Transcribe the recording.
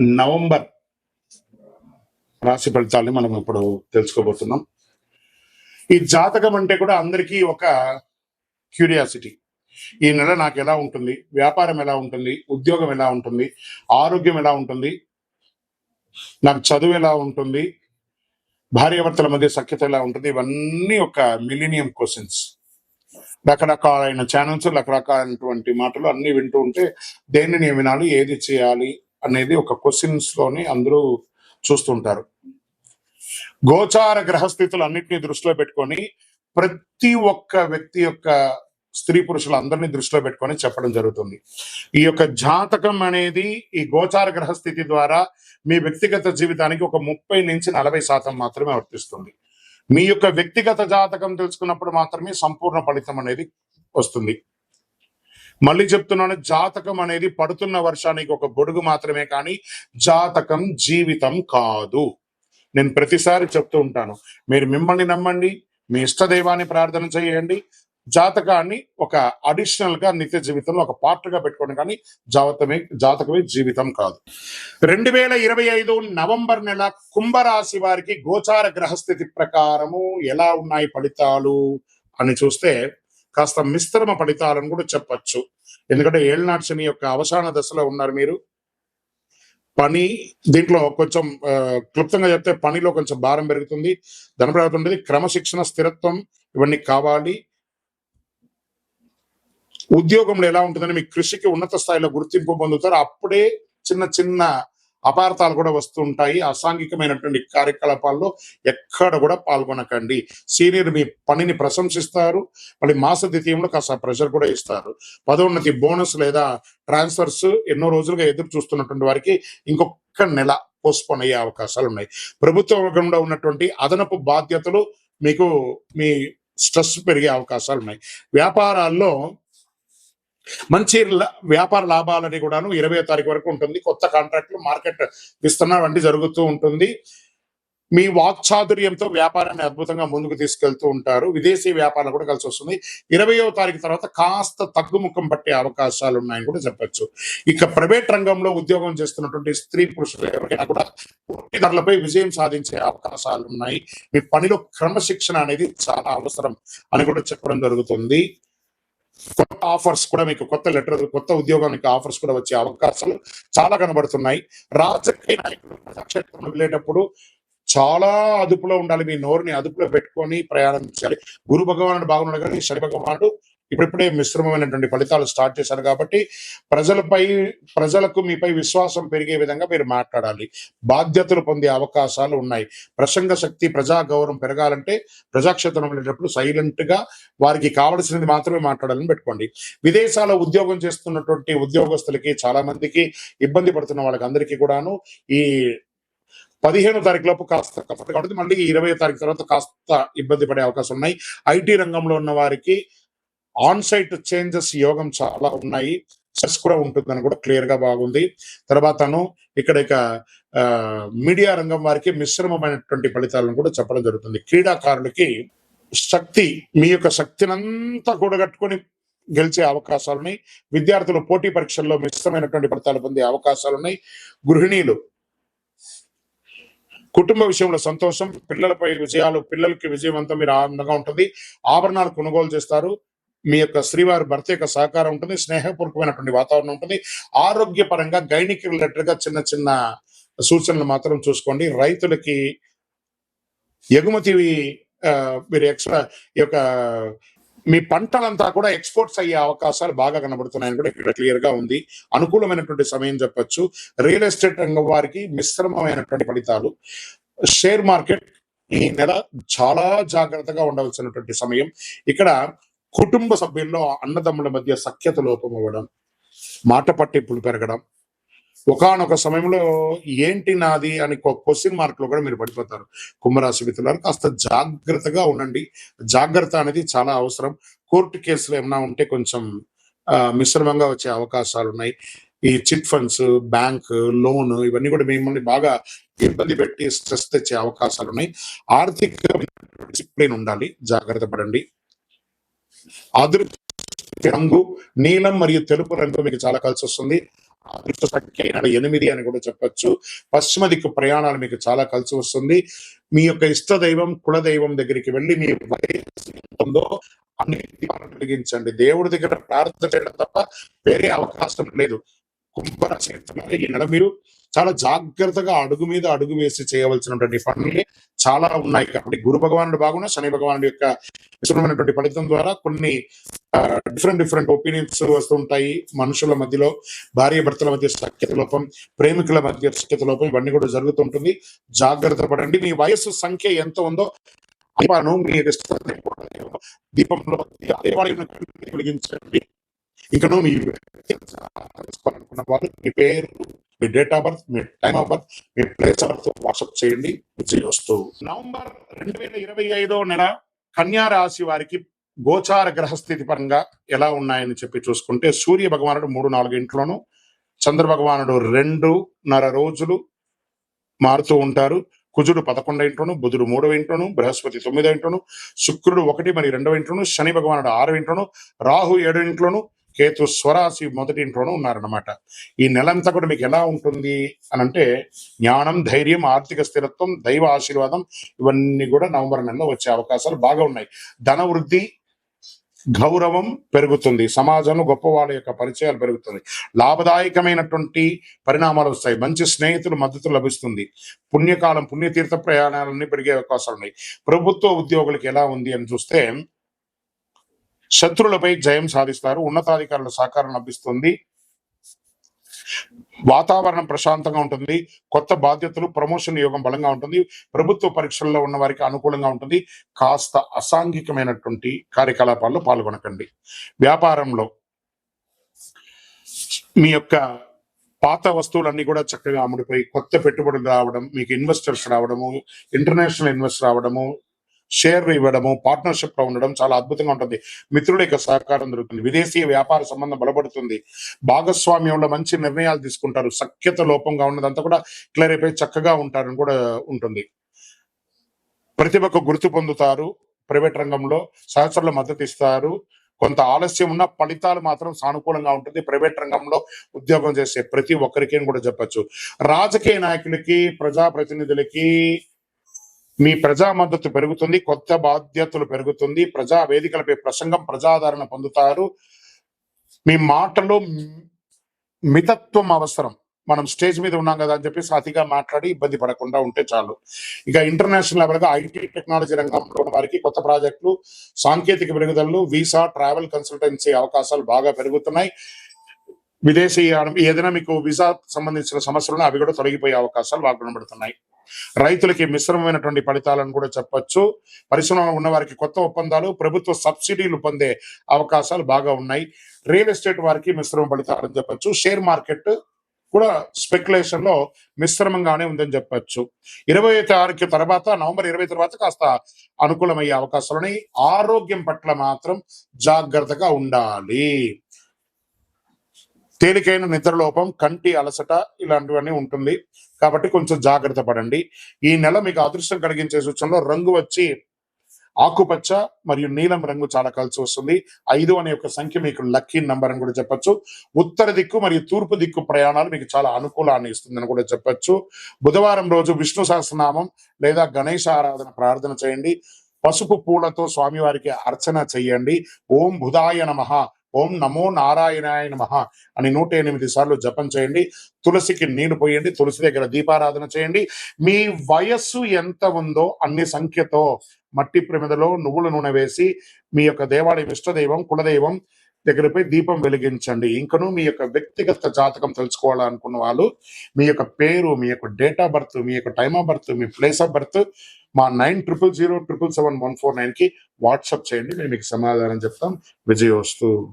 November రాశి ఫలితాలని మనం ఇప్పుడు తెలుసుకోబోతున్నాం. ఈ జాతకం అంటే కూడా అందరికీ ఒక క్యూరియాసిటీ. ఈ నెల నాకు ఎలా ఉంటుంది? వ్యాపారం ఎలా ఉంటుంది? ఉద్యోగం ఎలా ఉంటుంది? ఆరోగ్యం ఎలా ఉంటుంది? నాకు చదువు ఎలా ఉంటుంది? భార్యాభర్తల మధ్య సఖ్యత ఎలా ఉంటుంది? ఇవన్నీ ఒక మిలీనియం క్వశ్చన్స్. రకరకాలైన ఛానల్స్ రకరకాలైనటువంటి మాటలు అన్ని వింటూ ఉంటే దేన్ని నేను వినాలి ఏది చేయాలి అనేది ఒక క్వశ్చన్స్లోని అందరూ చూస్తుంటారు. గోచార గ్రహస్థితులు అన్నింటినీ దృష్టిలో పెట్టుకొని ప్రతి ఒక్క వ్యక్తి యొక్క స్త్రీ పురుషులు అందరినీ దృష్టిలో పెట్టుకొని చెప్పడం జరుగుతుంది. ఈ యొక్క జాతకం అనేది ఈ గోచార గ్రహస్థితి ద్వారా మీ వ్యక్తిగత జీవితానికి ఒక ముప్పై నుంచి నలభై శాతం మాత్రమే వర్తిస్తుంది. మీ యొక్క వ్యక్తిగత జాతకం తెలుసుకున్నప్పుడు మాత్రమే సంపూర్ణ ఫలితం అనేది వస్తుంది. మళ్ళీ చెప్తున్నాను జాతకం అనేది పడుతున్న వర్షానికి ఒక గొడుగు మాత్రమే కానీ జాతకం జీవితం కాదు. నేను ప్రతిసారి చెప్తూ ఉంటాను మీరు మిమ్మల్ని నమ్మండి మీ ఇష్టదైవాన్ని ప్రార్థన చేయండి. జాతకాన్ని ఒక అడిషనల్గా నిత్య జీవితంలో ఒక పార్ట్గా పెట్టుకోండి కానీ జాతమే జాతకమే జీవితం కాదు. రెండు వేల ఇరవై ఐదు నవంబర్ నెల కుంభరాశి వారికి గోచార గ్రహస్థితి ప్రకారము ఎలా ఉన్నాయి ఫలితాలు అని చూస్తే కాస్త మిశ్రమ ఫలితాలను కూడా చెప్పచ్చు. ఎందుకంటే ఏళ్ళనాటి శని యొక్క అవసాన దశలో ఉన్నారు మీరు. పని దీంట్లో కొంచెం క్లుప్తంగా చెప్తే పనిలో కొంచెం భారం పెరుగుతుంది. ధనప్రాప్తి ఉండేది క్రమశిక్షణ స్థిరత్వం ఇవన్నీ కావాలి. ఉద్యోగంలో ఎలా ఉంటుందని మీ కృషికి ఉన్నత స్థాయిలో గుర్తింపు పొందుతారు. అప్పుడే చిన్న చిన్న అపార్థాలు కూడా వస్తుంటాయి. అసాంఘికమైనటువంటి కార్యకలాపాల్లో ఎక్కడ కూడా పాల్గొనకండి. సీనియర్ మీ పనిని ప్రశంసిస్తారు. మళ్ళీ మాస ద్వితీయంలో కాస్త ప్రెషర్ కూడా ఇస్తారు. పదోన్నతి బోనస్ లేదా ట్రాన్స్ఫర్స్ ఎన్నో రోజులుగా ఎదురు చూస్తున్నటువంటి వారికి ఇంకొక నెల పోస్ట్పోన్ అయ్యే అవకాశాలు ఉన్నాయి. ప్రభుత్వ వర్గంలో ఉన్నటువంటి అదనపు బాధ్యతలు మీకు మీ స్ట్రెస్ పెరిగే అవకాశాలు ఉన్నాయి. వ్యాపారాల్లో మంచి వ్యాపార లాభాలని కూడాను ఇరవై తారీఖు వరకు ఉంటుంది. కొత్త కాంట్రాక్ట్లు మార్కెట్ విస్తరణ వంటి జరుగుతూ ఉంటుంది. మీ వాక్చాతుర్యంతో వ్యాపారాన్ని అద్భుతంగా ముందుకు తీసుకెళ్తూ ఉంటారు. విదేశీ వ్యాపారాలు కూడా కలిసి వస్తుంది. ఇరవయో తారీఖు తర్వాత కాస్త తగ్గుముఖం పట్టే అవకాశాలు ఉన్నాయని కూడా చెప్పొచ్చు. ఇక ప్రైవేట్ రంగంలో ఉద్యోగం చేస్తున్నటువంటి స్త్రీ పురుషులు ఎవరికైనా కూడా పోటీదారులపై విజయం సాధించే అవకాశాలు ఉన్నాయి మీ పనిలో క్రమశిక్షణ అనేది చాలా అవసరం అని కూడా చెప్పడం జరుగుతుంది. కొత్త ఆఫర్స్ కూడా మీకు కొత్త లెటర్ కొత్త ఉద్యోగానికి ఆఫర్స్ కూడా వచ్చే అవకాశాలు చాలా కనబడుతున్నాయి. రాజకీయ నాయకులు ప్రజాక్షేత్రంలో వెళ్ళేటప్పుడు చాలా అదుపులో ఉండాలి. మీ నోరుని అదుపులో పెట్టుకొని ప్రయాణం చేయాలి. గురు భగవానుడు బాగున్నాడు కానీ శని భగవానుడు ఇప్పుడిప్పుడే మిశ్రమమైనటువంటి ఫలితాలు స్టార్ట్ చేశారు కాబట్టి ప్రజలపై ప్రజలకు మీపై విశ్వాసం పెరిగే విధంగా మీరు మాట్లాడాలి. బాధ్యతలు పొందే అవకాశాలు ఉన్నాయి. ప్రసంగ శక్తి ప్రజా గౌరవం పెరగాలంటే ప్రజాక్షేత్రం వెళ్ళేటప్పుడు సైలెంట్గా వారికి కావలసినది మాత్రమే మాట్లాడాలని పెట్టుకోండి. విదేశాల్లో ఉద్యోగం చేస్తున్నటువంటి ఉద్యోగస్తులకి చాలా మందికి ఇబ్బంది పడుతున్న వాళ్ళకి అందరికీ కూడాను ఈ పదిహేను తారీఖు లోపు కాస్త కాబట్టి మళ్ళీ ఇరవై తారీఖు తర్వాత కాస్త ఇబ్బంది పడే అవకాశం ఉన్నాయి. ఐటీ రంగంలో ఉన్న వారికి ఆన్ సైట్ చేంజెస్ యోగం చాలా ఉన్నాయి. స్ట్రెస్ కూడా ఉంటుందని కూడా క్లియర్గా బాగుంది. తర్వాతను ఇక్కడ ఇక ఆ, మీడియా రంగం వారికి మిశ్రమమైనటువంటి ఫలితాలను కూడా చెప్పడం జరుగుతుంది. క్రీడాకారులకి శక్తి మీ యొక్క శక్తినంతా కూడగట్టుకొని గెలిచే అవకాశాలు ఉన్నాయి. విద్యార్థులు పోటీ పరీక్షల్లో మిశ్రమైనటువంటి ఫలితాలు పొందే అవకాశాలు ఉన్నాయి. గృహిణీలు కుటుంబ విషయంలో సంతోషం పిల్లలపై విజయాలు పిల్లలకి విజయవంతం మీరు ఆనందంగా ఉంటుంది. ఆభరణాలు కొనుగోలు చేస్తారు. మీ యొక్క శ్రీవారి భర్త యొక్క సహకారం ఉంటుంది స్నేహపూర్వకమైనటువంటి వాతావరణం ఉంటుంది. ఆరోగ్యపరంగా గైనిక్ రిలేటెడ్గా చిన్న చిన్న సూచనలు మాత్రం చూసుకోండి. రైతులకి ఎగుమతి ఆ, మీరు ఎక్స్ట్రా ఈ యొక్క మీ పంటలంతా కూడా ఎక్స్పోర్ట్స్ అయ్యే అవకాశాలు బాగా కనబడుతున్నాయని కూడా ఇక్కడ క్లియర్గా ఉంది. అనుకూలమైనటువంటి సమయం చెప్పొచ్చు. రియల్ ఎస్టేట్ రంగం వారికి మిశ్రమమైనటువంటి ఫలితాలు. షేర్ మార్కెట్ ఈ నెల చాలా జాగ్రత్తగా ఉండవలసినటువంటి సమయం. ఇక్కడ కుటుంబ సభ్యుల్లో అన్నదమ్ముల మధ్య సఖ్యత లోపం అవ్వడం మాట పట్టింపులు పెరగడం ఒకానొక సమయంలో ఏంటి నాది అని క్వశ్చన్ మార్క్లో కూడా మీరు పడిపోతారు. కుంభరాశి మిత్రులారు కాస్త జాగ్రత్తగా ఉండండి. జాగ్రత్త అనేది చాలా అవసరం. కోర్టు కేసులు ఏమైనా ఉంటే కొంచెం మిశ్రమంగా వచ్చే అవకాశాలు ఉన్నాయి. ఈ చిట్ ఫండ్స్ బ్యాంక్ లోన్ ఇవన్నీ కూడా మిమ్మల్ని బాగా ఇబ్బంది పెట్టి స్ట్రెస్ తెచ్చే అవకాశాలు ఉన్నాయి. ఆర్థిక డిసిప్లిన్ ఉండాలి. జాగ్రత్త పడండి. అదృష్ట రంగు నీలం మరియు తెలుపు రంగు మీకు చాలా కలిసి వస్తుంది. అదృష్ట సంఖ్య ఎనిమిది అని కూడా చెప్పొచ్చు. పశ్చిమ దిక్కు ప్రయాణాలు మీకు చాలా కలిసి వస్తుంది. మీ యొక్క ఇష్ట దైవం కుల దైవం దగ్గరికి వెళ్ళి మీ ఉందో అన్ని కలిగించండి దేవుడి దగ్గర ప్రార్థన చేయడం తప్ప వేరే అవకాశం లేదు. కుంభరాశి ఈ నెల మీరు చాలా జాగ్రత్తగా అడుగు మీద అడుగు వేసి చేయవలసినటువంటి పనులు చాలా ఉన్నాయి. కాబట్టి గురు భగవానుడు బాగున్నా శని భగవానుడు యొక్క విశృతమైనటువంటి ఫలితం ద్వారా కొన్ని డిఫరెంట్ డిఫరెంట్ ఒపీనియన్స్ వస్తుంటాయి. మనుషుల మధ్యలో భార్య భర్తల మధ్య సఖ్యత లోపం ప్రేమికుల మధ్య సఖ్యత లోపం ఇవన్నీ కూడా జరుగుతుంటుంది. జాగ్రత్త పడండి. మీ వయస్సు సంఖ్య ఎంత ఉందో దీపాలను మీ దీపంలో దేవాలయం వెలిగించండి. ఇంకను మీ తెలుసుకోవాలనుకున్న వాళ్ళు మీ పేరు మీ డేట్ ఆఫ్ బర్త్ మీ టైమ్ ఆఫ్ బర్త్ మీ ప్లేస్ ఆఫ్ బర్త్ వాట్సాప్ చేయండి. వస్తూ నవంబర్ రెండు వేల ఇరవై ఐదో నెల కన్యా రాశి వారికి గోచార గ్రహస్థితి పరంగా ఎలా ఉన్నాయని చెప్పి చూసుకుంటే సూర్య భగవానుడు మూడు నాలుగు ఇంట్లోను చంద్ర భగవానుడు రెండున్నర రోజులు మారుతూ ఉంటారు. కుజుడు పదకొండో ఇంట్లోను బుధుడు మూడవ ఇంట్లోను బృహస్పతి తొమ్మిదో ఇంట్లోను శుక్రుడు ఒకటి మరి రెండవ ఇంట్లోను శని భగవానుడు ఆరో ఇంట్లోను రాహు ఏడో ఇంట్లోను కేతు స్వరాశి మొదటి ఇంట్లోనూ ఉన్నారన్నమాట. ఈ నెలంతా కూడా మీకు ఎలా ఉంటుంది అని అంటే జ్ఞానం ధైర్యం ఆర్థిక స్థిరత్వం దైవ ఆశీర్వాదం ఇవన్నీ కూడా నవంబర్ నెలలో వచ్చే అవకాశాలు బాగా ఉన్నాయి. ధన వృద్ధి గౌరవం పెరుగుతుంది. సమాజంలో గొప్ప వాళ్ళ యొక్క పరిచయాలు పెరుగుతుంది. లాభదాయకమైనటువంటి పరిణామాలు వస్తాయి. మంచి స్నేహితులు మద్దతు లభిస్తుంది. పుణ్యకాలం పుణ్యతీర్థ ప్రయాణాలన్నీ పెరిగే అవకాశాలు ఉన్నాయి. ప్రభుత్వ ఉద్యోగులకు ఎలా ఉంది అని చూస్తే శత్రులపై జయం సాధిస్తారు ఉన్నతాధికారుల సహకారం లభిస్తుంది. వాతావరణం ప్రశాంతంగా ఉంటుంది కొత్త బాధ్యతలు ప్రమోషన్ యోగం బలంగా ఉంటుంది ప్రభుత్వ పరీక్షల్లో ఉన్న వారికి అనుకూలంగా ఉంటుంది. కాస్త అసాంఘికమైనటువంటి కార్యకలాపాల్లో పాల్గొనకండి. వ్యాపారంలో మీ యొక్క పాత వస్తువులన్నీ కూడా చక్కగా అమ్ముడిపోయి కొత్త పెట్టుబడులు రావడం మీకు ఇన్వెస్టర్స్ రావడము ఇంటర్నేషనల్ ఇన్వెస్ట్ రావడము షేర్లు ఇవ్వడము పార్ట్నర్షిప్లో ఉండడం చాలా అద్భుతంగా ఉంటుంది. మిత్రుల యొక్క సహకారం దొరుకుతుంది. విదేశీ వ్యాపార సంబంధం బలపడుతుంది. భాగస్వామ్యంలో మంచి నిర్ణయాలు తీసుకుంటారు. సఖ్యత లోపంగా ఉన్నదంతా కూడా క్లియర్ అయిపోయి చక్కగా ఉంటారని కూడా ఉంటుంది. ప్రతిభకు గుర్తు పొందుతారు. ప్రైవేట్ రంగంలో సహచరులు మద్దతు ఇస్తారు. కొంత ఆలస్యం ఉన్న ఫలితాలు మాత్రం సానుకూలంగా ఉంటుంది. ప్రైవేట్ రంగంలో ఉద్యోగం చేసే ప్రతి ఒక్కరికి అని కూడా చెప్పొచ్చు. రాజకీయ నాయకులకి ప్రజాప్రతినిధులకి మీ ప్రజా మద్దతు పెరుగుతుంది కొత్త బాధ్యతలు పెరుగుతుంది ప్రజా వేదికలపై ప్రసంగం ప్రజాదరణ పొందుతారు. మీ మాటలో మితత్వం అవసరం. మనం స్టేజ్ మీద ఉన్నాం కదా అని చెప్పేసి అతిగా మాట్లాడి ఇబ్బంది పడకుండా ఉంటే చాలు. ఇక ఇంటర్నేషనల్ లెవెల్గా ఐటీ టెక్నాలజీ రంగంలో ఉన్న వారికి కొత్త ప్రాజెక్టులు సాంకేతిక పెరుగుదలలు వీసా ట్రావెల్ కన్సల్టెన్సీ అవకాశాలు బాగా పెరుగుతున్నాయి. విదేశీ ఏదైనా మీకు వీసా సంబంధించిన సమస్యలు అవి కూడా తొలగిపోయే అవకాశాలు బాగా కనబడుతున్నాయి రైతులకి మిశ్రమమైనటువంటి ఫలితాలను కూడా చెప్పొచ్చు. పరిశ్రమలో ఉన్న వారికి కొత్త ఒప్పందాలు ప్రభుత్వ సబ్సిడీలు పొందే అవకాశాలు బాగా ఉన్నాయి. రియల్ ఎస్టేట్ వారికి మిశ్రమ ఫలితాలని చెప్పొచ్చు. షేర్ మార్కెట్ కూడా స్పెక్యులేషన్లో మిశ్రమంగానే ఉందని చెప్పొచ్చు. ఇరవై తారీఖు తర్వాత నవంబర్ ఇరవై తర్వాత కాస్త అనుకూలమయ్యే అవకాశాలు ఉన్నాయి. ఆరోగ్యం పట్ల మాత్రం జాగ్రత్తగా ఉండాలి. తేలికైన నిద్రలోపం కంటి అలసట ఇలాంటివన్నీ ఉంటుంది. కాబట్టి కొంచెం జాగ్రత్త పడండి. ఈ నెల మీకు అదృష్టం కలిగించే సూచనలో రంగు వచ్చి ఆకుపచ్చ మరియు నీలం రంగు చాలా కలిసి వస్తుంది. ఐదు అనే ఒక సంఖ్య మీకు లక్కీ నంబర్ అని కూడా చెప్పొచ్చు. ఉత్తర దిక్కు మరియు తూర్పు దిక్కు ప్రయాణాలు మీకు చాలా అనుకూలాన్ని ఇస్తుందని కూడా చెప్పొచ్చు. బుధవారం రోజు విష్ణు సహస్రనామం లేదా గణేష ఆరాధన ప్రార్థన చేయండి. పసుపు పూలతో స్వామివారికి అర్చన చెయ్యండి ఓం బుధాయ నమ. ఓం నమో నారాయణాయ నమ అని నూట ఎనిమిది సార్లు జపం చేయండి. తులసికి నీళ్ళు పోయండి. తులసి దగ్గర దీపారాధన చేయండి. మీ వయస్సు ఎంత ఉందో అన్ని సంఖ్యతో మట్టి ప్రమిదలో నువ్వుల నూనె వేసి మీ యొక్క దేవాలయం ఇష్టదైవం కులదైవం దగ్గరపై దీపం వెలిగించండి. ఇంకను మీ యొక్క వ్యక్తిగత జాతకం తెలుసుకోవాలనుకున్న వాళ్ళు మీ యొక్క పేరు మీ యొక్క డేట్ ఆఫ్ బర్త్ మీ యొక్క టైమ్ ఆఫ్ బర్త్ మీ ప్లేస్ ఆఫ్ బర్త్ మా nine triple zero triple seven one four నైన్కి వాట్సాప్ చేయండి. మేము మీకు సమాధానం చెప్తాం. విజయోస్తు.